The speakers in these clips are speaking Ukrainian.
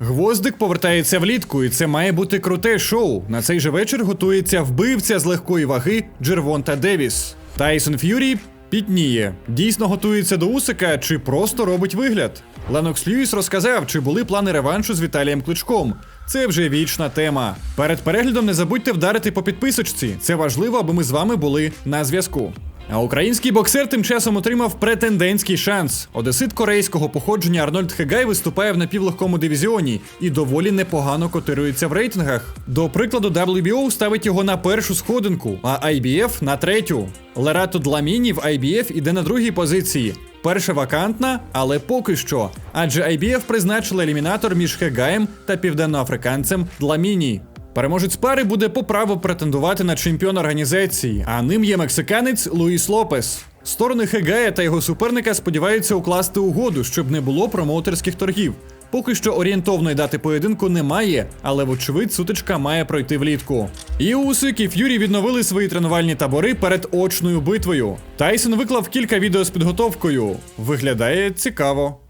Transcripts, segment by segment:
Гвоздик повертається влітку, і це має бути круте шоу. На цей же вечір готується вбивця з легкої ваги Джервонта Девіс. Тайсон Ф'юрі пітніє. Дійсно готується до Усика чи просто робить вигляд. Ленокс Льюіс розказав, чи були плани реваншу з Віталієм Кличком. Це вже вічна тема. Перед переглядом не забудьте вдарити по підписочці. Це важливо, аби ми з вами були на зв'язку. А український боксер тим часом отримав претендентський шанс. Одесит корейського походження Арнольд Хегай виступає в напівлегкому дивізіоні і доволі непогано котирується в рейтингах. До прикладу, WBO ставить його на першу сходинку, а IBF на третю. Лерато Дламіні в IBF іде на другій позиції. Перша вакантна, але поки що. Адже IBF призначили елімінатор між Хегаєм та південноафриканцем Дламіні. Переможець пари буде по праву претендувати на чемпіона організації, а ним є мексиканець Луїс Лопес. Сторони Хегая та його суперника сподіваються укласти угоду, щоб не було промоутерських торгів. Поки що орієнтовної дати поєдинку немає, але вочевидь сутичка має пройти влітку. І Усик і Ф'юрі відновили свої тренувальні табори перед очною битвою. Тайсон виклав кілька відео з підготовкою. Виглядає цікаво.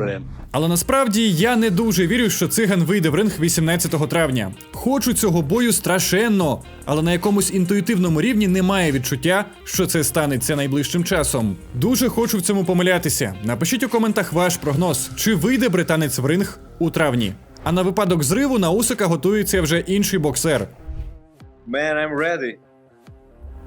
Brilliant. Але насправді я не дуже вірю, що циган вийде в ринг 18 травня. Хочу цього бою страшенно, але на якомусь інтуїтивному рівні немає відчуття, що це станеться найближчим часом. Дуже хочу в цьому помилятися. Напишіть у коментах ваш прогноз, чи вийде британець в ринг у травні. А на випадок зриву на Усика готується вже інший боксер. Man, I'm ready.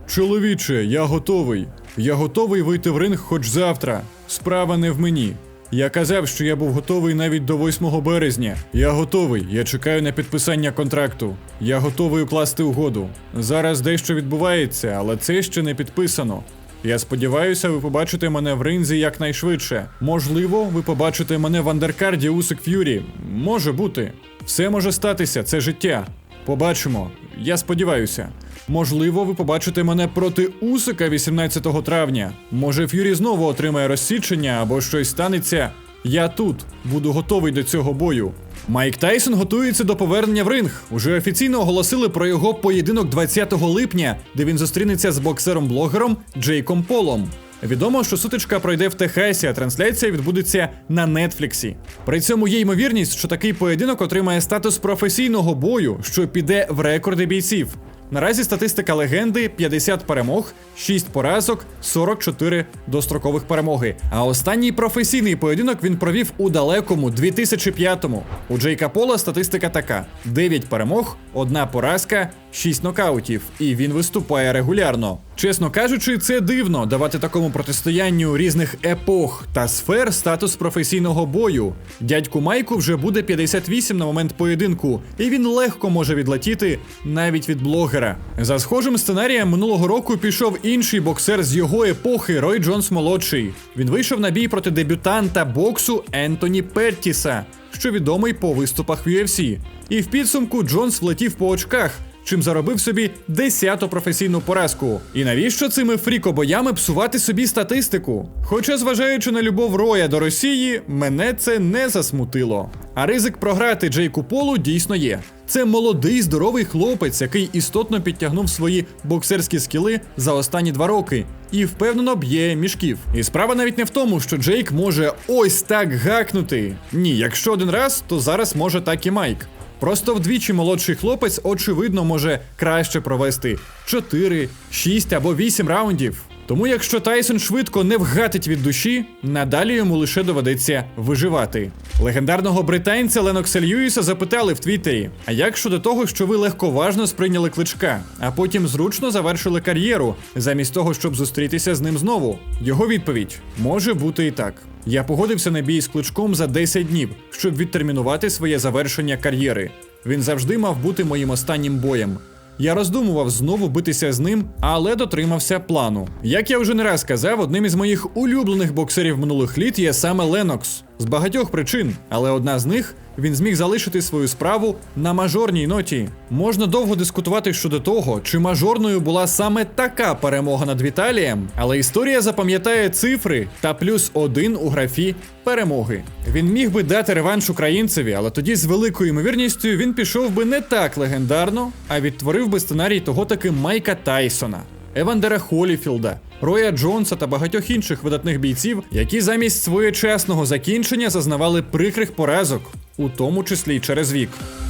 Чоловіче, я готовий. Я готовий вийти в ринг хоч завтра. Справа не в мені. Я казав, що я був готовий навіть до 8 березня. Я готовий. Я чекаю на підписання контракту. Я готовий укласти угоду. Зараз дещо відбувається, але це ще не підписано. Я сподіваюся, ви побачите мене в ринзі якнайшвидше. Можливо, ви побачите мене в андеркарді Усик Ф'юрі. Може бути. Все може статися, це життя. Побачимо. Я сподіваюся. Можливо, ви побачите мене проти Усика 18 травня. Може, Ф'юрі знову отримає розсічення або щось станеться. Я тут буду готовий до цього бою. Майк Тайсон готується до повернення в ринг. Уже офіційно оголосили про його поєдинок 20 липня, де він зустрінеться з боксером-блогером Джейком Полом. Відомо, що сутичка пройде в Техасі, а трансляція відбудеться на Нетфліксі. При цьому є ймовірність, що такий поєдинок отримає статус професійного бою, що піде в рекорди бійців. Наразі статистика легенди 50 перемог, 6 поразок, 44 дострокових перемоги. А останній професійний поєдинок він провів у далекому 2005-му. У Джейка Пола статистика така: 9 перемог, 1 поразка, 6 нокаутів, і він виступає регулярно. Чесно кажучи, це дивно давати такому протистоянню різних епох та сфер статус професійного бою. Дядьку Майку вже буде 58 на момент поєдинку, і він легко може відлетіти навіть від блогера. За схожим сценарієм минулого року пішов інший боксер з його епохи Рой Джонс молодший. Він вийшов на бій проти дебютанта боксу Ентоні Петтіса, що відомий по виступах в UFC. І в підсумку Джонс влетів по очках чим заробив собі 10-ту професійну поразку. І навіщо цими фрікобоями псувати собі статистику? Хоча, зважаючи на любов Роя до Росії, мене це не засмутило. А ризик програти Джейку Полу дійсно є. Це молодий здоровий хлопець, який істотно підтягнув свої боксерські скіли за останні два роки. І впевнено б'є мішків. І справа навіть не в тому, що Джейк може ось так гакнути. Ні, якщо один раз, то зараз може так і Майк. Просто вдвічі молодший хлопець, очевидно, може краще провести 4, 6 або 8 раундів. Тому якщо Тайсон швидко не вгатить від душі, надалі йому лише доведеться виживати. Легендарного британця Ленокса Льюіса запитали в Твіттері: а як щодо того, що ви легковажно сприйняли кличка, а потім зручно завершили кар'єру, замість того, щоб зустрітися з ним знову? Його відповідь може бути і так. Я погодився на бій з кличком за 10 днів, щоб відтермінувати своє завершення кар'єри. Він завжди мав бути моїм останнім боєм. Я роздумував знову битися з ним, але дотримався плану. Як я вже не раз казав, одним із моїх улюблених боксерів минулих літ є саме Ленокс з багатьох причин, але одна з них він зміг залишити свою справу на мажорній ноті. Можна довго дискутувати щодо того, чи мажорною була саме така перемога над Віталієм, але історія запам'ятає цифри та плюс один у графі перемоги. Він міг би дати реванш українцеві, але тоді з великою ймовірністю він пішов би не так легендарно, а відтворив би сценарій того таки Майка Тайсона. Евандера Холіфілда, Роя Джонса та багатьох інших видатних бійців, які замість своєчасного закінчення зазнавали прикрих поразок, у тому числі й через вік.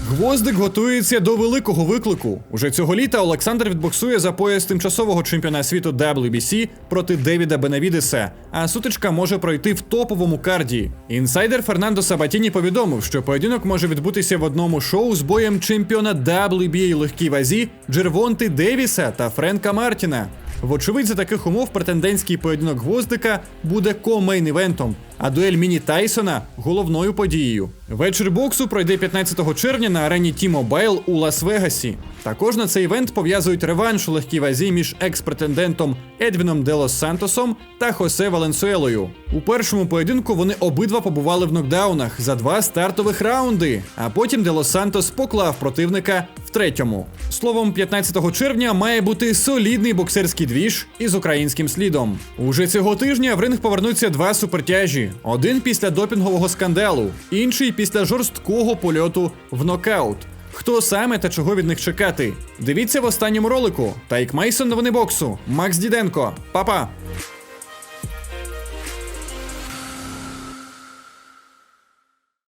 Гвоздик готується до великого виклику. Уже цього літа Олександр відбоксує за пояс тимчасового чемпіона світу WBC проти Девіда Бенавідеса, а сутичка може пройти в топовому карді. Інсайдер Фернандо Сабатіні повідомив, що поєдинок може відбутися в одному шоу з боєм чемпіона WBA легкій вазі Джервонти Девіса та Френка Мартіна. Вочевидь, за таких умов претендентський поєдинок гвоздика буде ко-мейн-івентом, а дуель Міні Тайсона головною подією. Вечір боксу пройде 15 червня на арені T-Mobile у Лас-Вегасі. Також на цей івент пов'язують реванш у легкій вазі між екс-претендентом Едвіном Делос Сантосом та Хосе Валенсуелою. У першому поєдинку вони обидва побували в нокдаунах за два стартових раунди, а потім Делос Сантос поклав противника третьому. Словом, 15 червня має бути солідний боксерський двіж із українським слідом. Уже цього тижня в ринг повернуться два супертяжі: один після допінгового скандалу, інший після жорсткого польоту в нокаут. Хто саме та чого від них чекати? Дивіться в останньому ролику. Тайк Мейсон новини боксу. Макс Діденко. Па-па!